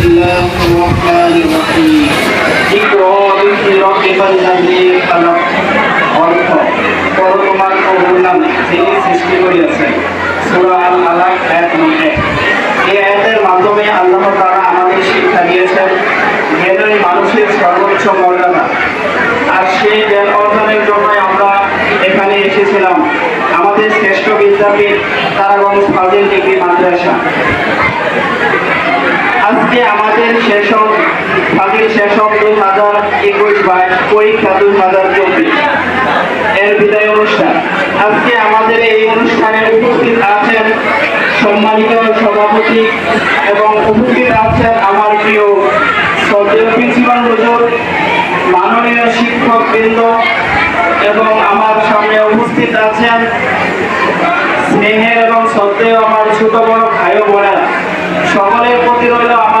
الله الرحمن الرحيم اقرأ باسم ربك الذي خلق অর্থ পর তোমার প্রভুর নামে যিনি সৃষ্টি করিয়াছেন সূরা আল আলাক আয়াত নম্বর এক। এই আয়াতের মাধ্যমে আল্লাহ তাআলা আমাদের শিক্ষা দিয়েছেন জ্ঞানের মানুষের সর্বোচ্চ মর্যাদা আজকে আমাদের এই অনুষ্ঠানে উপস্থিত আছেন সম্মানিত সভাপতি এবং উপস্থিত আছেন আমার প্রিয় শ্রদ্ধেয় প্রিন্সিপাল হুজুর মাননীয় শিক্ষক বৃন্দ এবং আমার সামনে উপস্থিত আছেন স্নেহের এবং শ্রদ্ধেয় আমার ছোট বড় ভাই বোনেরা। সকলের প্রতি রইল আমার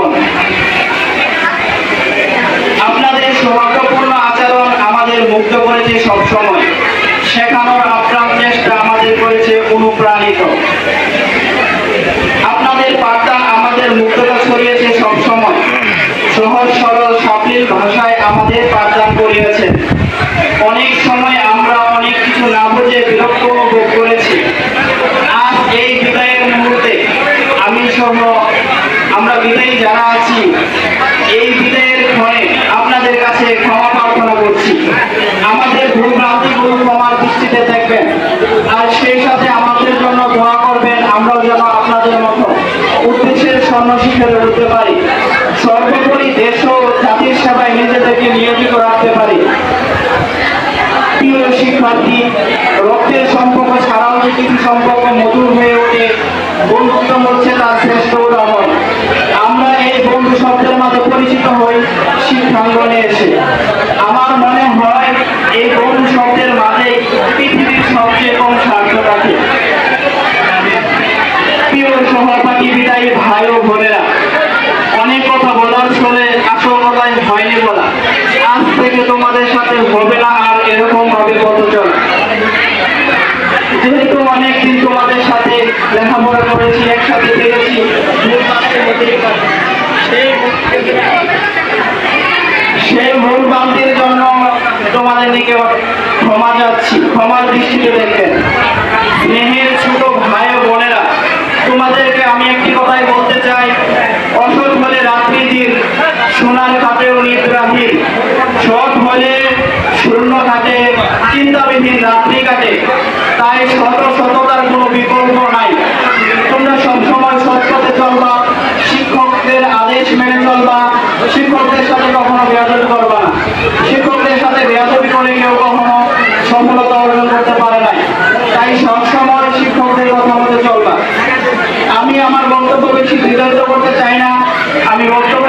সহজ সরল সাবলীল ভাষায় আমাদের পাঠদান নিয়োজিত রাখতে পারি। প্রিয় শিক্ষার্থী, রক্তের সম্পর্ক ছাড়াও যে কিছু সম্পর্ক মধুর হয়ে ওঠে, বন্ধুত্ব হচ্ছে তার শ্রেষ্ঠ উদাহরণ। আমরা এই বন্ধু শব্দের মাঝে পরিচিত হই, শিক্ষাঙ্গনে এসে। আমার মনে হয়, এই বন্ধু শব্দের মাঝে পৃথিবীর সবচেয়ে কম স্বার্থ থাকে। প্রিয় সহপাঠী, বিদায়ী ভাই ও বোনেরা, অনেক কথা বলার চলে আসল হয়নি বলা। আজ থেকে তোমাদের সাথে হবে না আর এরকম ভাবে কত চলা। যেহেতু অনেকদিন তোমাদের সাথে লেখাপড়া করেছি, একসাথে পেরেছি, সেই ভুল ভ্রান্তির জন্য তোমাদের নিকট ক্ষমা যাচ্ছি, ক্ষমার দৃষ্টিতে দেখবেন স্নেহের ছোট ভাই বোনেরা, তোমাদেরকে তাই শত সততার কোনো বিকল্প নাই। তোমরা সবসময় সৎ চলবা, শিক্ষকদের আদেশ মেনে চলবা, শিক্ষকদের সাথে কখনো বেয়াদবি করবা শিক্ষকদের সাথে বেয়াদবি করে কেউ কখনো সফলতা অর্জন করতে পারে নাই। তাই সবসময় শিক্ষকদের কথা মতো চলবা। আমি আমার বক্তব্য বেশি দীর্ঘায়িত করতে চাই না। আমি বক্তব্য